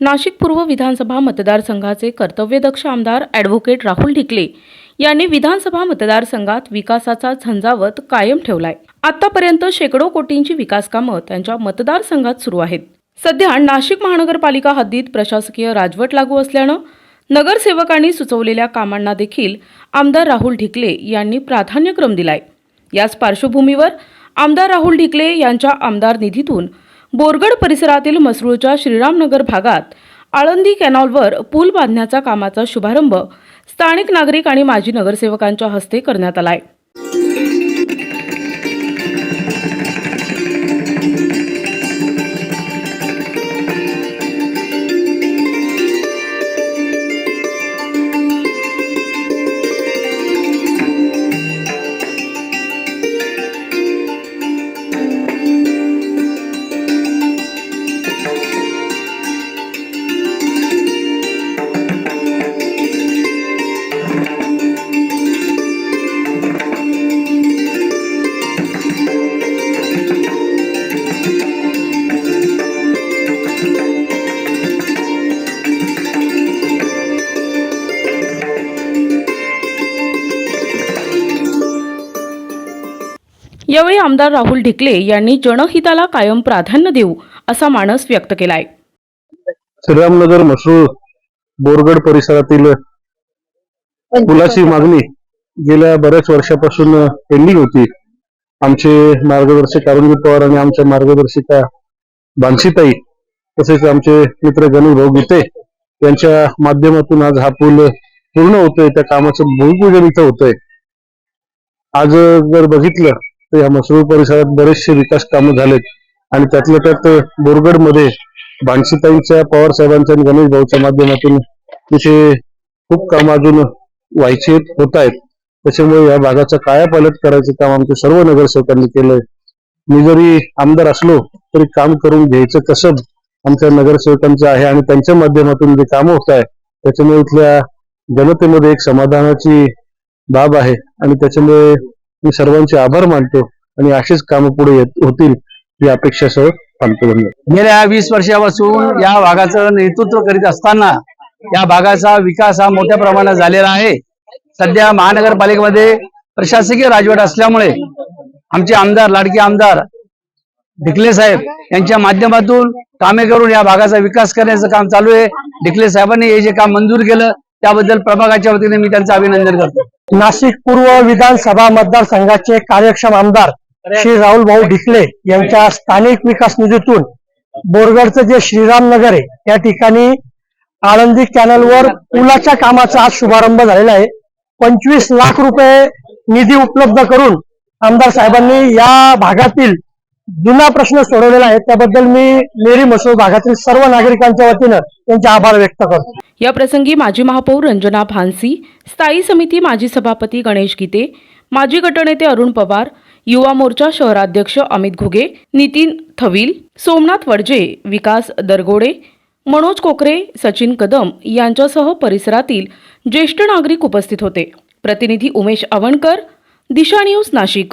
नाशिक पूर्व विधानसभा मतदारसंघाचे कर्तव्यदक्ष आमदार ॲडव्होकेट राहुल ढिकले यांनी विधानसभा मतदारसंघात विकासाचा झंझावत कायम ठेवलाय. आतापर्यंत शेकडो कोटींची विकास कामं त्यांच्या मतदारसंघात सुरू आहेत. सध्या नाशिक महानगरपालिका हद्दीत प्रशासकीय राजवट लागू असल्यानं नगरसेवकांनी सुचवलेल्या कामांना देखील आमदार राहुल ढिकले यांनी प्राधान्यक्रम दिलाय. याच पार्श्वभूमीवर आमदार राहुल ढिकले यांच्या आमदार निधीतून बोरगड परिसरातील मसरूळच्या श्रीरामनगर भागात आळंदी कॅनॉलवर पूल बांधण्याचा कामाचा शुभारंभ स्थानिक नागरिक आणि माजी नगरसेवकांच्या हस्ते करण्यात आलाय. यावेळी आमदार राहुल ढिकले यांनी जनहिताला कायम प्राधान्य देऊ असा मानस व्यक्त केलाय. श्रीरामनगर मसूळ बोरगड परिसरातील पुलाची मागणी गेल्या बऱ्याच वर्षापासून पेंडिंग होती. आमचे मार्गदर्शक अरुणजी पवार आणि आमच्या मार्गदर्शिका बांशीताई तसेच आमचे मित्र गणेश भाऊ गीते यांच्या माध्यमातून आज हा पूल पूर्ण होतोय. त्या कामाचं भूमिपूजन इथं होतंय. आज जर बघितलं तर या मसरूळ परिसरात बरेचसे विकास कामं झालेत. आणि त्यातल्या त्यात बोरगडमध्ये भानसीताईंच्या पवार साहेबांच्या आणि गणेश भाऊच्या माध्यमातून तिथे खूप कामं अजून व्हायचे होत आहेत. त्याच्यामुळे या भागाचा कायापालट करायचं काम आमच्या सर्व नगरसेवकांनी केलंय. मी जरी आमदार असलो तरी काम करून घ्यायचं कसं आमच्या नगरसेवकांचं आहे आणि त्यांच्या माध्यमातून जे कामं होत आहे त्याच्यामुळे इथल्या जनतेमध्ये एक समाधानाची बाब आहे. आणि त्याच्यामुळे मी सर्वांचे आभार मानतो आणि अशीच कामं पुढे येत होतील ही अपेक्षासह थांबतो धन्यवाद गेल्या वीस वर्षापासून या भागाचं नेतृत्व करीत असताना या भागाचा विकास हा मोठ्या प्रमाणात झालेला आहे. सध्या महानगरपालिकेमध्ये प्रशासकीय राजवट असल्यामुळे आमचे आमदार लाडके आमदार ढिकले साहेब यांच्या माध्यमातून कामे करून या भागाचा विकास करण्याचं काम चालू आहे. ढिकले साहेबांनी हे जे काम मंजूर केलं त्याबद्दल प्रभागाच्या वतीने मी त्यांचं अभिनंदन करतो. नाशिक पूर्व विधानसभा मतदारसंघाचे कार्यक्षम आमदार श्री राहुल भाऊ ढिकले यांच्या स्थानिक विकास निधीतून बोरगडचं जे श्रीराम नगर आहे त्या ठिकाणी आळंदी कॅनलवर पुलाच्या कामाचा आज शुभारंभ झालेला आहे. पंचवीस लाख रुपये निधी उपलब्ध करून आमदार साहेबांनी या भागातील जुना प्रश्न सोडवलेला आहे. त्याबद्दल मी मेरी मसूर भागातील सर्व नागरिकांच्या वतीनं त्यांचे आभार व्यक्त करतो. या प्रसंगी माजी महापौर रंजना भानसी स्थायी समिती माजी सभापती गणेश गीते माजी गटनेते अरुण पवार युवा मोर्चा शहराध्यक्ष अमित घुगे नितीन थविल सोमनाथ वडजे विकास दरगोडे मनोज कोकरे सचिन कदम यांच्यासह परिसरातील ज्येष्ठ नागरिक उपस्थित होते. प्रतिनिधी उमेश आवणकर दिशा न्यूज नाशिक.